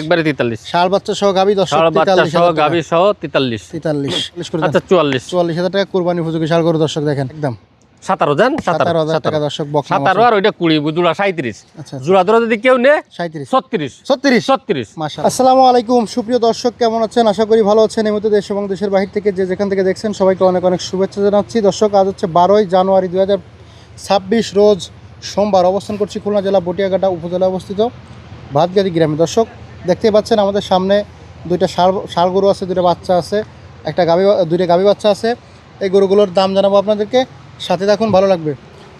একবারে বাচ্চা সহ গাবি আচ্ছা টাকা কোরবানি উপযোগী ষাড় গরু দর্শক দেখেন একদম। টাকা দর্শক আর ওইটা জোড়া আচ্ছা। জোড়া ধরে যদি কেউ নে আসসালামু আলাইকুম সুপ্রিয় দর্শক কেমন আছেন? আশা করি ভালো আছেন। এই দেশ এবং দেশের বাহির থেকে যে যেখান থেকে দেখছেন সবাইকে অনেক অনেক শুভেচ্ছা জানাচ্ছি। দর্শক আজ হচ্ছে বারোই জানুয়ারি দু হাজার ছাব্বিশ রোজ সোমবার অবস্থান করছি খুলনা জেলা বটিয়াঘাটা উপজেলায় অবস্থিত। ভাতগাদি গ্রামে। দর্শক দেখতেই পাচ্ছেন আমাদের সামনে দুইটা ষাড় ষাড় গরু আছে দুইটা বাচ্চা আছে একটা গাভি দুইটা গাভি বাচ্চা আছে। এই গরুগুলোর দাম জানাব আপনাদেরকে। সাথে থাকুন ভালো লাগবে।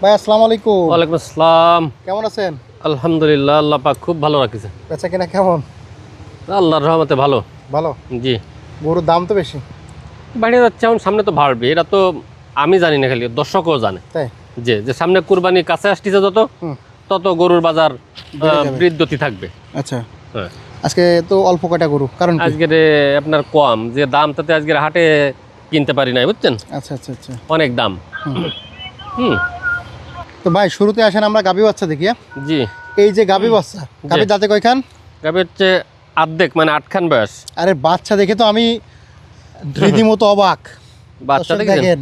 ভাই আসসালামু আলাইকুম। ওয়ালাইকুম আসসালাম। কেমন আছেন? আলহামদুলিল্লাহ আল্লাহ পাক খুব ভালো রাখিছে। বেচা কিনা কেমন? আল্লাহর রহমতে ভালো। ভালো? জি। গরুর দাম তো বেশি। বাড়িয়ে যাচ্ছে এখন সামনে তো বাড়বে। এটা তো আমি জানি না খালি দর্শকও জানে। তাই? যে যে সামনে কুরবানি কাছে আসতেছে যত হুম। তত গরুর বাজার। বৃদ্ধতি থাকবে। আচ্ছা। হ্যাঁ। আজকে তো অল্প কয়টা গরু? কারণ কি? আজকের আপনার কম। যে দাম তাতে আজকের হাটে কিনতে পারি নাই বুঝছেন? আচ্ছা আচ্ছা আচ্ছা। অনেক দাম। হুম। তো ভাই শুরুতে আসেন আমরা গাবি বাচ্চা দেখি হ্যাঁ? জি। এই যে গাবি বাচ্চা গাবি দাঁতে কয়খান? গাবি হচ্ছে আর্ধেক মানে আটখান বয়স। আরে বাচ্চা দেখে তো আমি রীতিমতো অবাক। বাচ্চা দেখেন।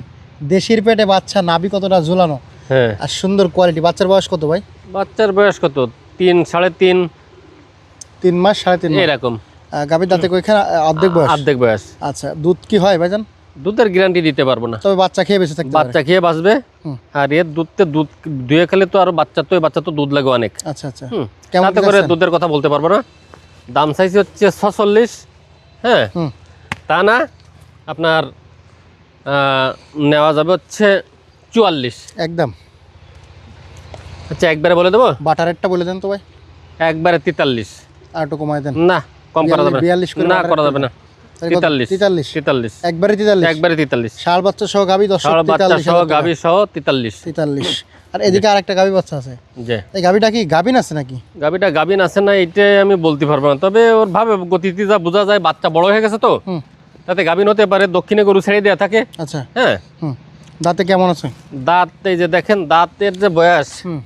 দেশির পেটে বাচ্চা নাভি কতটা ঝুলানো। হ্যাঁ। আর সুন্দর কোয়ালিটি বাচ্চার বয়স কত ভাই? বাচ্চার বয়স কত? তিন সাড়ে তিন? তিন মাস সাড়ে তিন এরকম। গাবির দাঁতে কয়খান আহ, অর্ধেক বয়স? অর্ধেক বয়স। আচ্ছা দুধ কি হয় ভাইজান? দুধের গ্যারান্টি দিতে পারব না। তবে বাচ্চা খেয়ে বেঁচে পারে বাচ্চা খেয়ে বাঁচবে। আর এর দুধতে দুধ দুয়ে খেলে তো আর বাচ্চা তো বাচ্চা তো দুধ লাগে অনেক। আচ্ছা আচ্ছা। কেমন করে দুধের কথা বলতে পারব না। দাম চাইছি হচ্ছে ছচল্লিশ হ্যাঁ? তা না আপনার নেওয়া যাবে হচ্ছে চুয়াল্লিশ। একদম। আচ্ছা একবারে বলে দেবো? বাটার রেটটা বলে দেন তো ভাই। একবারে তেতাল্লিশ। আর একটু কমায় দেন। না কম করা যাবে বিয়াল্লিশ করে না করা যাবে না। গাভী আর এদিকে আরেকটা গাবি বাচ্চা আছে। যে এই গাবিটা কি আছে নাকি? গাভীটা গাভীন আছে না আমি বলতে পারব না। তবে ওর ভাবে গতিতে যা বোঝা যায় বাচ্চা বড় হয়ে গেছে তো। তাতে গাভীন হতে পারে দক্ষিণে গরু ছেড়ে দেওয়া থাকে। আচ্ছা। হ্যাঁ। দাঁতে কেমন আছে? দাঁত এই যে দেখেন দাঁতের যে বয়স হুম।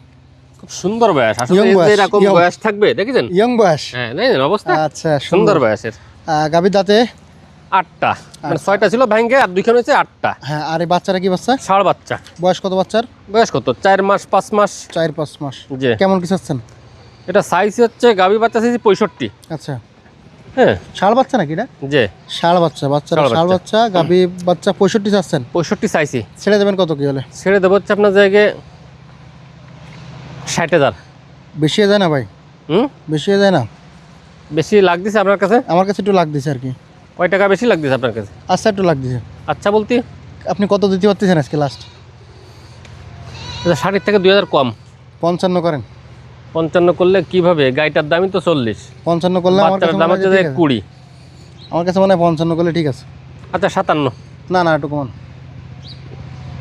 খুব সুন্দর বয়স। আসলে এরকম বয়স থাকবে দেখেছেন? ইয়ং বয়স। হ্যাঁ দেখেন অবস্থা? আচ্ছা সুন্দর। বয়সের। গাবির দাঁতে? আটটা। মানে ছয়টা ছিল ভাঙ্গে আর দুইখানে হচ্ছে আটটা। হ্যাঁ আর এই বাচ্চারা কি বাচ্চা? ষাড় বাচ্চা। বয়স কত বাচ্চার? বয়স কত? চার মাস পাঁচ মাস। চার পাঁচ মাস। যে কেমন কি চাচ্ছেন? এটা সাইজ হচ্ছে গাভী বাচ্চা সাইজ পঁয়ষট্টি। আচ্ছা। হ্যাঁ। ষাড় বাচ্চা নাকি এটা? যে ষাড় বাচ্চা বাচ্চারা ষাঁড় ষাড় বাচ্চা। গাবি বাচ্চা পঁয়ষট্টি চাচ্ছেন। পঁয়ষট্টি চাইছি ছেড়ে দেবেন কত কি হলে? ছেড়ে দেবো হচ্ছে আপনার জায়গায় ষাট হাজার বেশি হয়ে যায় না ভাই? হুম? বেশি হয়ে যায় না? বেশি লাগতেছে আপনার কাছে? আমার কাছে একটু লাগ দিছে আর কি। কয় টাকা বেশি লাগতেছে আপনার কাছে? আচ্ছা একটু লাগ দিছে আচ্ছা বলতে। আপনি কত দিতে পারতেছেন আজকে লাস্ট আচ্ছা, ষাটের থেকে দুই হাজার কম। পঞ্চান্ন করেন। পঞ্চান্ন করলে কীভাবে? গাড়িটার দামই তো চল্লিশ। পঞ্চান্ন করলে আমার কাছে দাম হচ্ছে। কুড়ি। আমার কাছে মনে হয় পঞ্চান্ন করলে ঠিক আছে। আচ্ছা সাতান্ন। না না একটু কমান।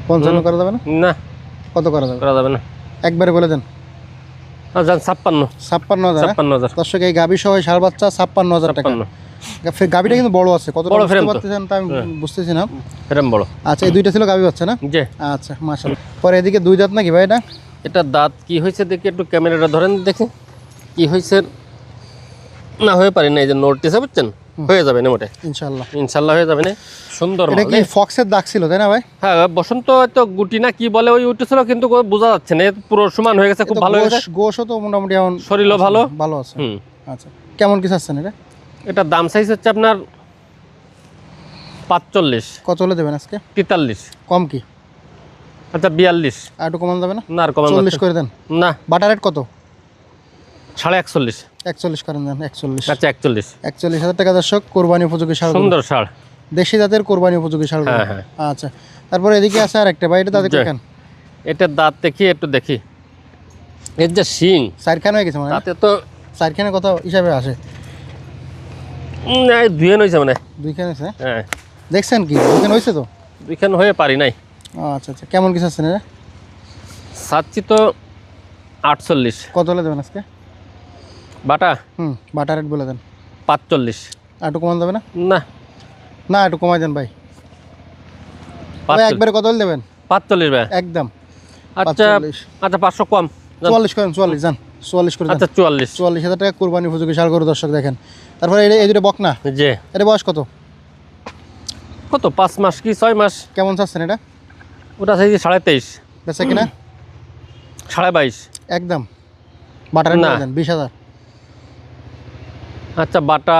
পঞ্চান্ন করা যাবে না? না। কত করা যাবে? করা যাবে না। একবারে বলে দেন। ছাপ্পান্ন। ছাপ্পান্ন হাজার হ্যাঁ? ছাপ্পান্ন হাজার। দর্শক এই সহ ষাড় বাচ্চা ছাপ্পান্ন হাজার টাকা। কিন্তু বড় আছে। কত বড় তো। তা আমি বুঝতেছি না। বড়। আচ্ছা এই দুইটা ছিল বাচ্চা না? আচ্ছা মাশাআল্লাহ। পরে এদিকে দুই দাঁত নাকি ভাই এটা? এটা দাঁত কি হয়েছে দেখি একটু ক্যামেরাটা ধরেন দেখি। কি হয়েছে? না হয়ে পারে না এই যে নোটিস বুঝছেন? হয়ে যাবে না মোটে? ইনশাআল্লাহ। ইনশাল্লাহ হয়ে যাবে না? সুন্দর এটা কি ফক্সের দাগ ছিল তাই না ভাই? হ্যাঁ বসন্ত তো গুটি না কি বলে ওই উঠেছিল কিন্তু বোঝা যাচ্ছে না। পুরো সমান হয়ে গেছে খুব ভালো হয়ে গেছে। গোশও তো মোটামুটি এখন শরীরও ভালো। ভালো আছে। হুম। আচ্ছা কেমন কি চাচ্ছেন এটা? এটা দাম সাইজ হচ্ছে আপনার পাঁচচল্লিশ। কত হলে দেবেন আজকে? তেতাল্লিশ। কম কি? আচ্ছা বিয়াল্লিশ। আর একটু কমান যাবে না? না আর কমান চল্লিশ করে দেন। না। বাটার রেট কত? সাড়ে একচল্লিশ। একচল্লিশ করেন একচল্লিশ। আচ্ছা একচল্লিশ। একচল্লিশ হাজার টাকা দর্শক কোরবানি উপযোগী সার সুন্দর দেশি জাতের কোরবানি উপযোগী সার হ্যাঁ হ্যাঁ। আচ্ছা তারপরে এদিকে আছে আর একটা ভাই এটা। এটার দাঁত দেখি একটু দেখি। এর যে শিং। চারখান হয়ে গেছে মানে তাতে তো চারখানে কত হিসাবে আসে। দুইখান হয়েছে মানে দুইখান আছে হ্যাঁ। দেখছেন কি? দুইখান হয়েছে তো? দুইখান হয়ে পারি নাই। আচ্ছা আচ্ছা। কেমন কিছু আছে না তো আটচল্লিশ। কত হলে দেবেন আজকে? বাটা? হুম বাটা রেট বলে দেন। পাঁচচল্লিশ। আর একটু কমান দেবে না? না। না একটু কমাই দেন ভাই। একবারে কত দেবেন? পাঁচচল্লিশ ভাই। একদম। আচ্ছা আচ্ছা পাঁচশো কম। চুয়াল্লিশ করেন চুয়াল্লিশ যান। চুয়াল্লিশ করে আচ্ছা চুয়াল্লিশ। চুয়াল্লিশ হাজার টাকা কোরবানি উপযোগী সার গরু দর্শক দেখেন। তারপরে এই দুটো বকনা যে এটা বয়স কত? কত? পাঁচ মাস কি? ছয় মাস। কেমন চাচ্ছেন এটা? ওটা চাইছি সাড়ে তেইশ। বেচা কিনা? সাড়ে বাইশ। একদম। বাটার না। বিশ হাজার। আচ্ছা বাটা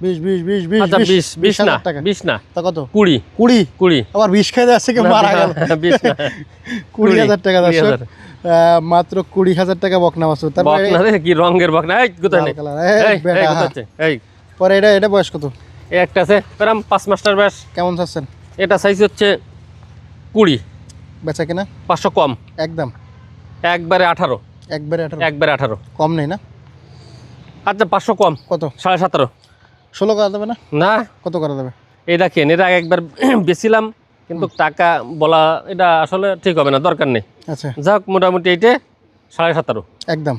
বিশ বিশ বিশ বিশ আচ্ছা বিশ বিশ না বিশ না। তা কত? কুড়ি কুড়ি? কুড়ি। আবার বিশ খেয়ে যাচ্ছে কেউ মারা গেল। বিশ না। কুড়ি হাজার টাকা দর্শক। মাত্র কুড়ি হাজার টাকা বকনা তারপরে রে, কি রঙের বকনা? এই কোথায় নেই? এই পরে এটা এটা বয়স কত? এই একটা আছে প্রাম পাঁচ মাস্টার ব্যাস। কেমন চাচ্ছেন? এটা সাইজ হচ্ছে কুড়ি। বেচা কিনা? পাঁচশো কম। একদম। একবারে আঠারো। একবারে আঠারো। একবারে আঠারো। কম নেই না? আচ্ছা পাঁচশো কম। কত? সাড়ে সতেরো। ষোলো করা দেবে না? না। কত করা দেবে এই দেখেন এটা একবার বেছিলাম কিন্তু টাকা বলা এটা আসলে ঠিক হবে না দরকার নেই। আচ্ছা। যাক মোটামুটি এইটে সাড়ে সতেরো। একদম।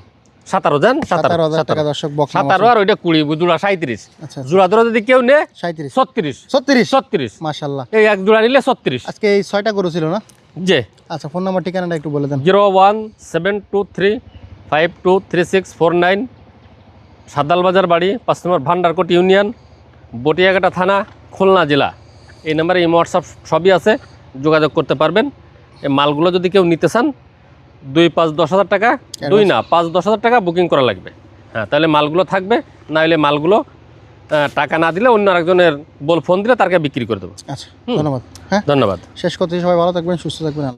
সাতারো যান সাতারো টাকা দর্শক বকনা সাতারো আর ওইটা কুড়ি জোড়া সাঁত্রিশ আচ্ছা। জোড়া ধরে যদি কেউ নে সাঁত্রিশ ছত্রিশ। ছত্রিশ? ছত্রিশ। মাশাল্লাহ এই এক জোড়া নিলে ছত্রিশ। আজকে এই ছয়টা গরু ছিল না? যে আচ্ছা ফোন নাম্বার ঠিকানাটা একটু বলে দেন। Zero one seven two three five two three six four nine Sadalbazar বাড়ি পাঁচ নম্বর ভান্ডারকোট ইউনিয়ন বটিয়াঘাটা থানা খুলনা জেলা। এই নাম্বারে এই হোয়াটসঅ্যাপ সবই আছে যোগাযোগ করতে পারবেন। এই মালগুলো যদি কেউ নিতে চান দুই পাঁচ দশ হাজার টাকা দুই না পাঁচ দশ হাজার টাকা বুকিং করা লাগবে। হ্যাঁ তাহলে মালগুলো থাকবে না হলে মালগুলো টাকা না দিলে অন্য আরেকজনের বল ফোন দিলে তারকে বিক্রি করে দেবো। আচ্ছা ধন্যবাদ। হ্যাঁ? ধন্যবাদ। শেষ করতে সবাই ভালো থাকবেন সুস্থ থাকবেন।